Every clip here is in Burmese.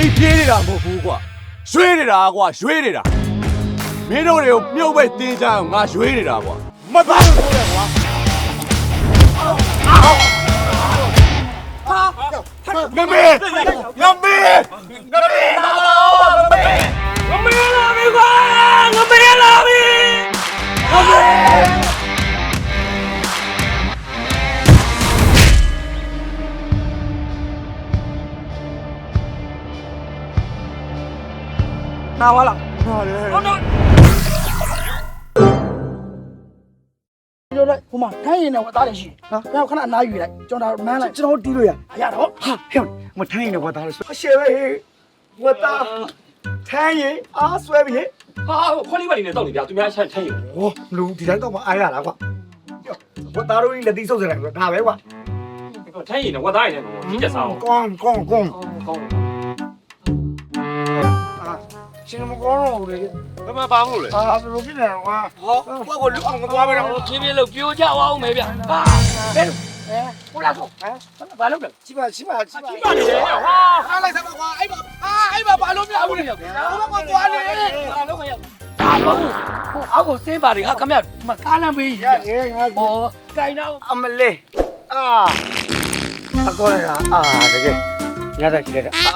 အာကြီးပြေးနေတာမဟုတ်ဘူးကွာရွှေနေတာကွာရွှေနေတာမင်းတို့တွေကိုမြုပ်ပဲတင်းကြအောင်ငါရွှေနေတာကွာမသားလို့ဆိုရကွာငမေငမေငမေလာ နာပါလားဟာလေဟုတ်တော့ပြောလိုက်ဟိုမှာထိုင်းရင်တော့ဝတ်သားတယ်ရှိနော်ဘယ်ခဏအနားယူလိုက်ကျွန်တော်နမ်းလိုက်ကျွန်တော်တီးလို့ရအရတော့ဟာဟဲ့မထိုင်းနေဝတ်သားလို့ဆိုအရှယ်ပဲဟေးဝတ်သားထိုင်းရင်အားဆွဲပြီဟေးဟာခွက်လေးပါနေနဲ့တောက်နေပြသူများချက်ထိုင်ယူဟောလူဒီတိုင်းတော့မအားရလားကွာဝတ်သားတို့ကြီးလက်တီးဆုပ်စတယ်ကွာဒါပဲကွာထိုင်ရင်တော့ဝတ်သားရင်လည်းကြီးကြစားအောင်ကောင်းကောင်းကောင်းကောင်း ရှင်မကောင်းတော့ဘူးလေဘယ်မှာပါမို့လဲအာဘယ်လိုဖြစ်နေလဲကွာဟောကိုကလူအောင်မသွားပဲတော့ဖြည်းဖြည်းလို့ပြိုကြအောင်မယ်ဗျဟာအဲဟိုလာတော့ဟမ်ဘာလုပ်လဲချိပါချိပါချိပါပါနေတယ်ဟာအားလိုက်စမ်းပါကွာအဲ့မှာအာအဲ့မှာဘာလို့မရဘူးလဲဟိုဘက်ကသွားနေဘာလုပ်ရဘာလို့ဟိုအောက်ကိုစင်းပါတွေဟာခမရမကားလမ်းပေးရရေငါဟောကိုင်းတော့အမလေးအာအကောရအာတကယ်ရတာကြည့်လိုက်အာ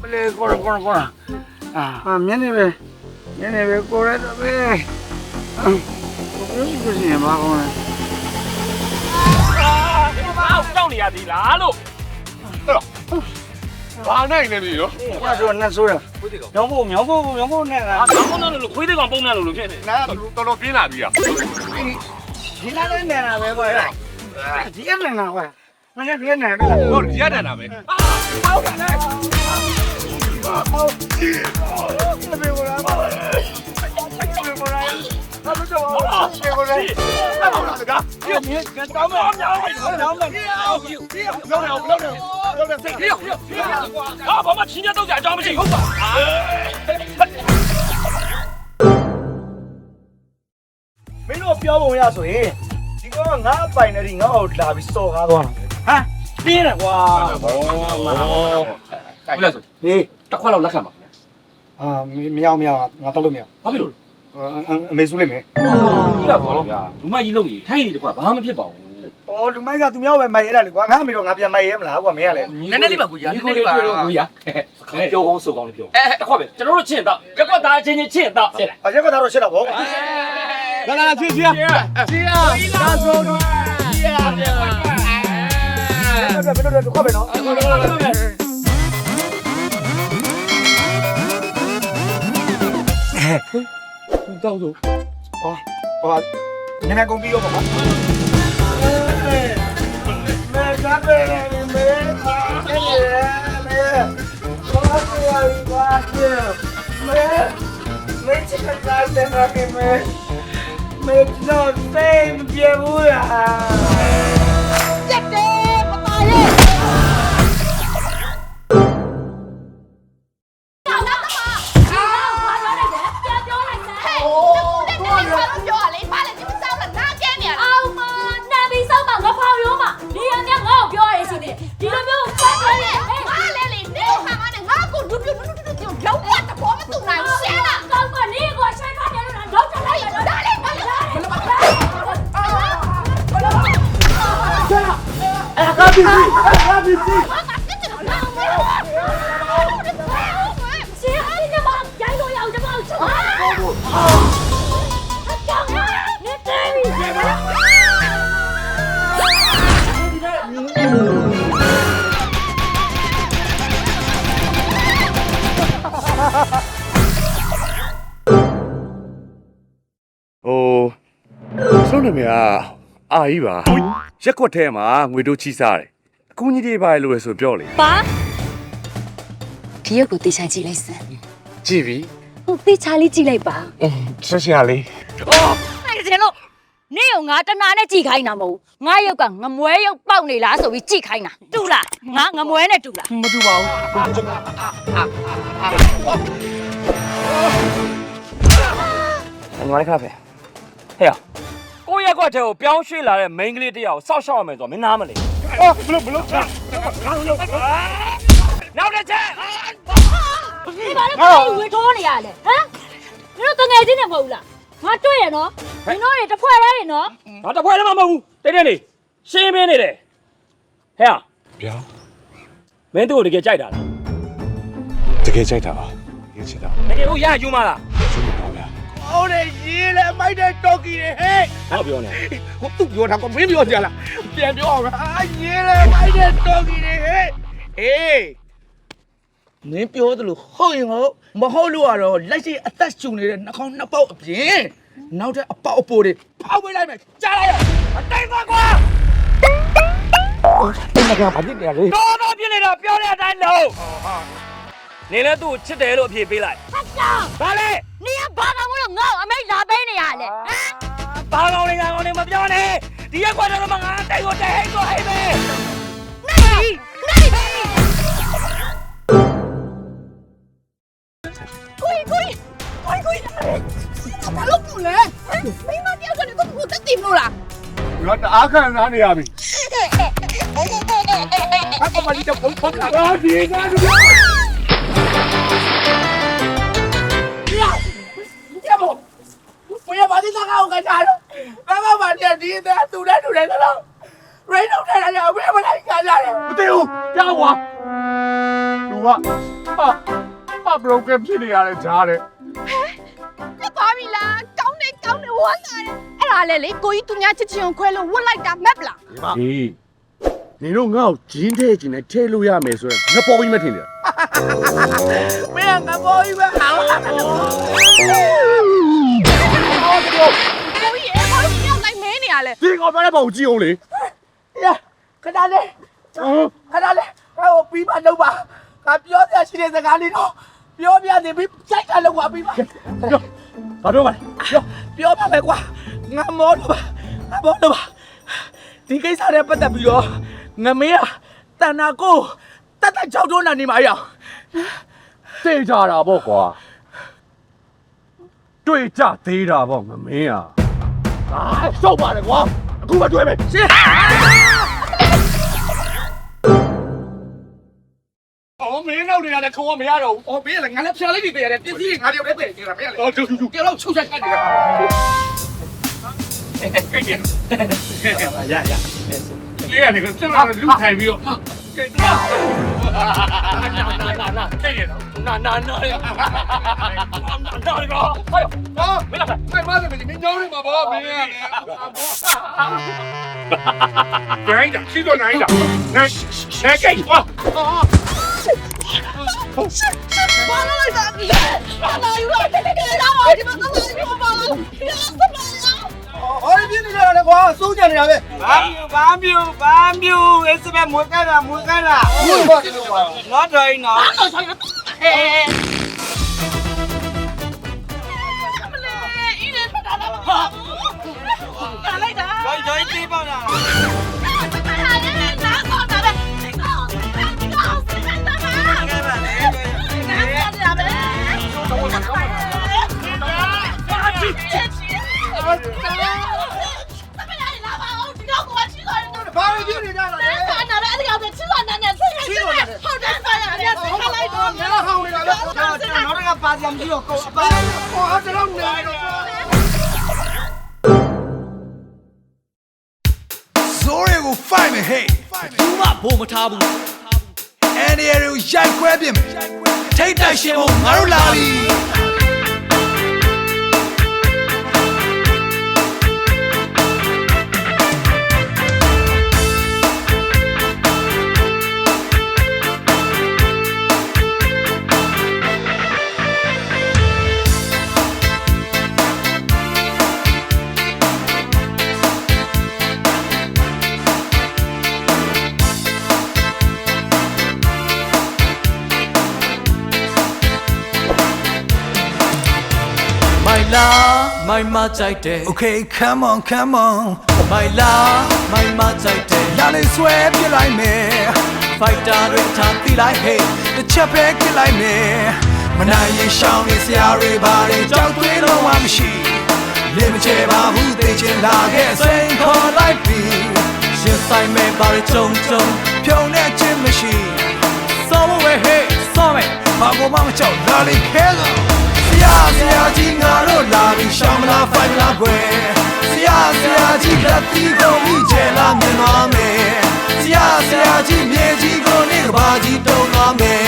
မလေးကောရကောရကောရ အာမြင်းနေပဲမြင်းနေပဲကိုရတော့ပဲအာဘယ်လိုဖြစ်နေမှာကောလဲဘာတောက်နေရသေးလားလို့ဘာနိုင်နေပြီနော်။ဘာလို့နဲ့ဆိုရ။မြောင်းဖို့မြောင်းဖို့မြောင်းဖို့နဲ့လားဟာကောင်းတော့လို့ခွေးသေးကောင်ပုံနေလို့လို့ဖြစ်နေနားတော်တော်ပြင်းလာပြီอ่ะ။ဒီလားနဲ့နေတာပဲကွာ။ဒီအနဲ့နာကွာ။မနေ့ကနဲ့တော့ဟုတ်ရတန်တာပဲဘယ်ကိုလာမလဲ။ဘယ်ကိုလာ။ဘာလို့တော့ဘယ်ကိုလာဟုတ်လားကပြင်းနေကောင်းမအောင်အောင်အောင်မအောင်လုံးနေလုံးနေလုံးနေစိတ်ပြ င်းပြင်းဟာဘာမှချင်းတော့ကြအကြောင်းမရှိဟုတ်ပါ။မင်းတို့ပြောပုံရဆိုရင်ဒီကောင်ငါအပိုင်နဲ့ဒီငါ့ကိုလာပြီးစော်ကားသွားတာ။ဟမ်ပြင်းတယ်ကွာ ဟုတ်လားဆို။ဟေး တစ်ခွက်လောက်လက်ခံပါအာမရမရငါတော့လို့မရဘာဖြစ်လို့အမေစုလိုက်မယ်ဒီတော့ဘောဗျာလူမကြီးလုံးကြီးထိုင်းနေတကွာဘာမှဖြစ်ပါဘူး။အော်လူမိုက်ကသူများပဲမိုက်ရတာလေကွာငါအမေတော့ငါပြန်မိုက်ရဲမလားကွာမင်းကလည်းနည်းနည်းလေးပါကိုကြီးနည်းနည်းလေးပါကိုကြီးပြောကောင်းဆိုကောင်းလေးပြောအဲတစ်ခွက်ပဲကျွန်တော်တို့ချင်းတော့ရက်ကွက်သားချင်းချင်းချင်းတော့ဆက်လာအရက်ကတော့ရှက်တော့ဗောလာလာချီချီချီဒါဆိုတော့ဘယ်လိုလဲခွက်ပဲနော် တောက်ဆိုဟောဟောနည်းနည်းကုန်ပြီးရောပါမေကပ်ပဲမေအာအေးမေဘာလို့ရပါ့မေမေချစ်တဲ့တဲ့ငါကမေမေတော့ အကားပြီးပြီအကားပြီးပြီငါကစစ်တယ်ငါမလို့စီ အိုင်းနေမှာရိုင်းလို့ရအောင်ကျွန်တော်ချွာအကောင်နေတယ်ဟိုစုံနေမြာအာကြီးပါရက်ကွက်ထဲမှာငွေတို့ချီစားတယ်အကူကြီးတွေပါလို့ဆိုပြောလေပါဒီရုပ်ကိုတေချာကြည့်လိုက်စမ်းကြည့်ပြီဟုတ်တေချာလေးကြည့်လိုက်ပါဆက်ရှာလေးအဲ့ဒါလို့နေရောငါတနာနဲ့ကြည်ခိုင်းတာမဟုတ်ငါရုပ်ကငမွဲရုပ်ပေါက်နေလားဆိုပြီးကြည်ခိုင်းတာတူလားငါငမွဲနဲ့တူလားမတူပါဘူးငါလည်းခါပဲဟဲ့ကို ရက်ကွက်ထဲကိုပြောင်းရွှေ့လာတဲ့ main ကလေးတယောက်စောက်ရှောက်ရမယ်ဆိုတော့မင်းနားမလဲအော်ဘလို့ဘလို့နောက်တဲ့ချက်ဒီဘာလဲကိုဝေထိုးနေရလဲဟမ်မင်းတို့တငယ်ချင်းနေမဟုတ်လားငါတွေ့ရနော်မင်းတို့တွေတစ်ဖွဲ့တည်းနေနော်ငါတပွဲလည်းမမဟုတ်ဘူးတိတ်တိတ်နေရှင်းမင်းနေတယ်ဟဲ့ဗျာမင်းတို့ကိုတကယ်ကြိုက်တာလားတကယ်ကြိုက်တာပါတကယ်ချစ်တာတကယ်ကိုရယူမလားချစ်ပါဗျာ ဟုတ်တယ်ရေးလေမိုက်တဲ့တော်ကီတွေဟဲ့ဟောပြောနေဟိုသူ့ပြောတာကမင်းပြောကြလားပြန်ပြောအောင်အာရေးလေမိုက်တဲ့တော်ကီတွေဟဲ့အေးမင်းပြောတယ်လို့ဟုတ်ရင်ဟုတ်မဟုတ်လို့ကတော့လက်ရှိအသက်ရှူနေတဲ့နှာခေါင်းနှစ်ပေါက်အပြင်နောက်ထပ်အပေါက်အပိုးတွေဖောက်ပေးလိုက်မယ်ကြားလိုက်ရအတိုင်းသွားကွာအဲ့ဒါကဘာဖြစ်နေရလဲတော်တော်ပြစ်နေတာပြောတဲ့အတိုင်းလုံးနေလဲသူ့ကိုချစ်တယ်လို့အဖြေပေးလိုက်ဟာ ကြောင်ဘာလဲနေကဘာကောင်လို့ငါ့ကိုအမိတ်လာပေးနေရလဲဟမ်ဘာကောင်းလဲငါကောင်းလဲမပြောနဲ့ဒီရက်ကွာတော့မှငါတိုက်ကိုတိုက်ဟိတ်ကိုဟိတ်ပဲနိုင်နိုင်ကိုကိုကိုကိုကိုဘာလို့ဘူးလဲမိမတယောက်ကနေတော့ဘူးတက်တင်လို့လားငါတအားခံစားနေရပြီအမလေးတော့ဖုန်းဖုန်းလာအာဒီကတူ ဘယ်မှာဒီစကားကိုကြားလို့ဘာမှမတည်းဒီတဲ့သူနဲ့တူတယ်လို့ရိတ်တော့တယ်လည်းဘယ်မှာလိုက်ကြကြလဲမသိဘူးကြောက်ွာသူကအာအဘရိုကင်ဖြစ်နေရတယ်ကြားတယ်ပြတ်သွားပြီလားကောင်းတယ်ကောင်းတယ်ဝမ်းသာတယ်အဲ့ဒါလေလေကိုကြီးသူများချစ်ချင်းကိုခွဲလို့ဝတ်လိုက်တာမက်ပလားဟေးနင်တို့ငါ့ကိုဂျင်းထဲကျင်နဲ့ထဲလို့ရမယ်ဆိုတော့ငါပေါ်ပြီးမထင်တယ်မင်းကဘောကြီးပဲဟာ ကိုကြီးအဲ့ဘာလို့ပြောင်းလိုက်မဲနေရလဲဒီကောင်ပြောတဲ့ပုံကြည့်အောင်လေရခဏလေးခဏလေးဟိုပြီးမှလုပ်ပါငါပြောပြရှိတဲ့စကားလေးတော့ပြောပြနေပြီးစိုက်တာလုပ်ပါပြီးပါဘာပြောပါလဲပြောပါမယ်ကွာငါမောတော့ပါငါမောတော့ပါဒီကိစ္စနဲ့ပတ်သက်ပြီးတော့ငမေးကတဏ္ဍာကိုတတ်တတ်ကြောက်တော့နေမှာရအောင်သိကြတာပေါ့ကွာ တွေ့ကြသေးတာပေါ့ငမင်းอ่ะအာရှုပ်ပါတယ်ကွာအခုမှတွေ့မယ်ရှင်းအော်မင်းနောက်နေရတယ်ခေါ်မရတော့ဘူး။အော်ဘေးလည်းငါလည်းဖျားလေးတွေတည်ရတယ်ပစ္စည်းတွေငါတယောက်လည်းတည်နေတာဘေးလည်းအော်တူတူတူ။ကြောက်ချုပ်ချက်ကနေတယ်ရရလေးရတယ်ကစက်လာလူထိုင်ပြီးတော့ ကဲတော့နာနာနာနာကဲရတော့နာနာနာရနာနာကောဟဲ့ဟာမင်းလာဖိုင်မားတယ်မင်းညောင်းနေမှာပေါ့မင်းရတယ်နိုင်တာရှိတော့နိုင်တာနိုင်နိုင်ကဲကွာဘာလို့လိုက်တာလဲဘာလို့ယူလာတယ်ကဲလာ ပါဒီမှာတော့ဒီမှာပါလားဒီမှာစပါလား။ဟောဒီပြင်းနေရတယ်ကွာစိုးကြနေတာပဲဘာမျိုးဘာမျိုးဘာမျိုးအစ်စပဲမွေးကြတာမွေးကြတာ။ဟုတ်ပါဒီလိုပါ not right now တော့ဆိုင်ဟဲ့မလေးအင်းလည်းဖတ်တာလားဟာတာလိုက်တာ joy joy ပြေးပေါ့လားတာ စံပြီးတော့ကိုပါ။ဟောကျွန်တော်နေတော့ဇိုးတွေကို fight မယ် hey ဘူးမဘိုးမထားဘူးအန်ဒီရီကိုရိုက်ခွဲပြင်မယ်ထိတ်တိုက်ရှင်ဖို့ငါတို့လာပြီ မိုင်မကြိုက်တယ် Okay come on come on မိုင်လာမိုင်မကြိုက်တယ်လာလေဆွဲပြလိုက်မယ် fighter တွေထားပြီးလိုက် hey တစ်ချက်ပဲကြည့်လိုက်မယ်မနိုင်ရင်ရှောင်းနေစရာတွေဘာတွေကြောက်တွေးလုံးဝမရှိလင်းမချေပါဘူးသိချင်လာခဲ့စိန်ခေါ်လိုက်ပြီရင်ဆိုင်မဲ့ပါရကြုံကြုံဖြုံနေခြင်းမရှိ so we hey ဘာကိုမှမကြောက်လာလေခဲတော့ဆ ရာဆရာကြီးငါတို့လာပြီးရှောင်းမလားဖိုင်မလားကွယ်ဆရာဆရာကြီးလက်တီးကုန်ပြီးကျဲလာမြင်သွားမယ်ဆရာဆရာကြီးမြေကြီးကိုနေကဘာကြီးတုံသွားမယ်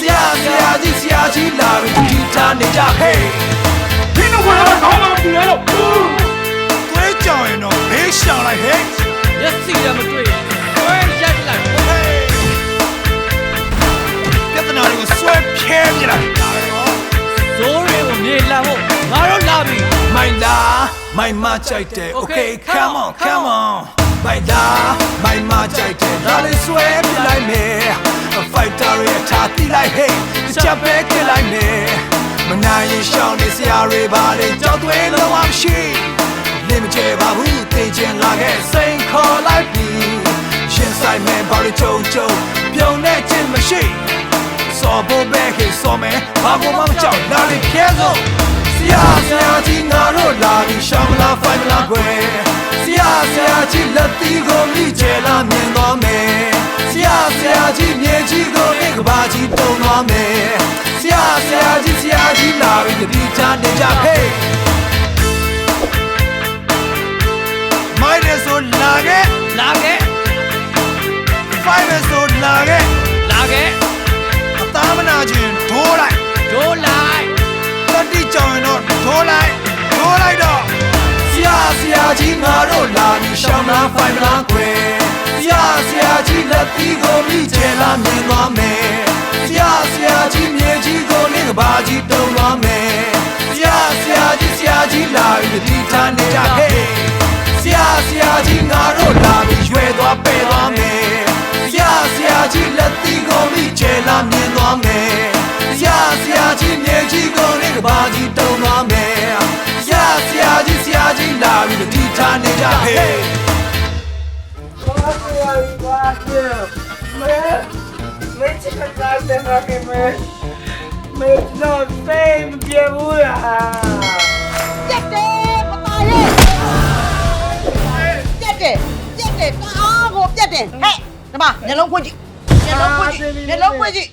ဆရာဆရာကြီးဆရာကြီးလာပြီးဒီထားနေကြဟေးဒီတော့ဘာလို့ကောင်းမှမပြရတော့သွေးကြောင်ရင်တော့ဘေးရှောင်လိုက်ဟဲ့မျက်စိလည်းမတွေ့ရင်ဝဲရက်လိုက်ပြဿနာတွေကိုဆွဲဖြဲပြလိုက်တာပဲဟော ဇိုးတွေကိုမြေလံဖို့ငါတို့လာပြီ မိုင်လာမိုင်မကြိုက်တယ် okay come on come on မိုင်လာမိုင်မကြိုက်တယ်ဒါလေးဆွဲပြလိုက်မယ် fighter ရဲ့ထားတိလိုက် hey ချက်ပဲကြည့်လိုက်မယ်မနိုင်ရင်ရှောင်းနေစရာတွေပါလေကြောက်သွေးလုံးဝမရှိလင်းမချေပါဘူးသိချင်လာခဲ့စိန်ခေါ်လိုက်ပြီရှင်ဆိုင်မဲ့ဘာလို့ကြုံကြုံပြုံနေခြင်းမရှိ စောဖို့ပဲခေစောမယ်ဘာကိုမှမကြောက်လာလေဖြဲဆုံးဆရာဆရာကြီးငါတို့လာပြီးရှောင်းမလားဖိုင်မလားကွယ်ဆရာဆရာကြီးလက်သီးကိုမိကျဲလာမြင်သွားမယ်ဆရာဆရာကြီးမြေကြီးကိုနေကဘာကြီးတုံသွားမယ်ဆရာဆရာကြီးဆရာကြီးလာပြီးတတိချနေကြဟေးမိုင်းရဆိုလာခဲ့လာခဲ့ဖိုင်ရဆိုလာခဲ့လာခဲ့ ကြောင်ရင်တော့ထိုးလိုက်ထိုးလိုက်တော့ဆရာဆရာကြီးငါတို့လာပြီးရှောင်းလားဖိုင်မလားခွေဆရာဆရာကြီးလက်သီးကိုမိကျဲလာမြင်သွားမယ်ဆရာဆရာကြီးမြေကြီးကိုနေကဘာကြီးတုံသွားမယ်ဆရာဆရာကြီးဆရာကြီးလာပြီးဒီထားနေကြဟဲ့ဆရာဆရာကြီးငါတို့လာပြီးရွယ်သွားပဲ့သွားမယ်ဆရာဆရာ ကြီးလက်သီးကိုမိကျဲလာမြင်သွားမယ်ဆရာဆရာကြီးမြေကြီးကိုနေကဘာကြီးတုံသွားမယ်ဆရာဆရာကြီးဆရာကြီးလာပြီးဒီထားနေကြဟဲ့ဘာလို့ဘာလို့မဲမဲချစ်ကစားတဲ့ဟာကမဲမဲတော့စိတ်မပြေဘူးလားပြက်တယ်ပတာရဲ့ပြက်တယ်ပြက်တယ်တအားကိုပြက်တယ်ဟဲ့ဒီမှာညလုံးဖွင့်ကြည့် ညလုံးဖွင့်ကြည့်ညလုံးဖွင့်ကြည့်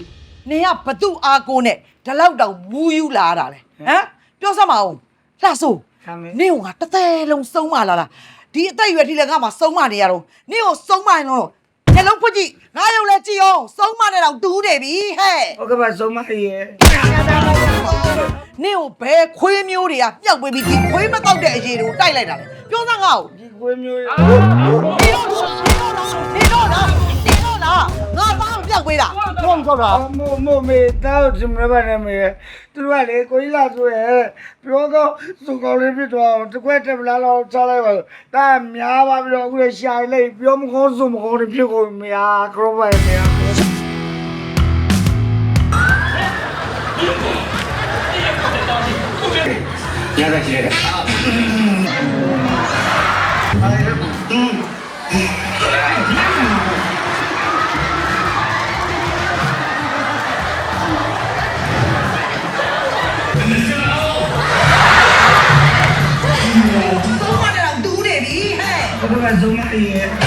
နေကဘသူအားကိုနဲ့ဒီလောက်တောင်မူးယူလာတာလေဟမ်ပြောစမ်းမအောင်လှဆိုးခံမေနင့်ကငါတစ်သက်လုံးစုံးမလာလားဒီအသက်အရွယ်ထိလည်းငါမှစုံးမနေရတော့နင့်ကိုစုံးမရင်တော့ညလုံးဖွင့်ကြည့်ငါရုပ်လည်းကြည့်အောင်စုံးမနေတော့တူးတယ်ပြီဟဲ့ဟုတ်ကဲ့ပါဆုံးမရေနင့်ကိုဘယ်ခွေးမျိုးတွေကမြောက်ပေးပြီးဒီခွေးမတောက်တဲ့အရေးတွေကိုတိုက်လိုက်တာလေပြောစမ်းငါ့ကိုဒီကွေးမျိုးရဒီတော့ဒီတော့လားဒီတော့လားငါ သားကိုမြောက်ပေးတာတော့တော့တာမို့မို့မေတောက်ဒီမရပါနဲ့မေသူကလေကိုကြီးလာဆိုရဲပြောတော့စုကောင်းလေးဖြစ်တော့တကွက်တက်မလားတော့ချလိုက်ပါဒါများပါပြီးတော့အခုရှာလိုက်ပြောမခေါ်စုမခေါ်ဖြစ်ကုန်မရခရောပါနေရရတဲ့ ပါ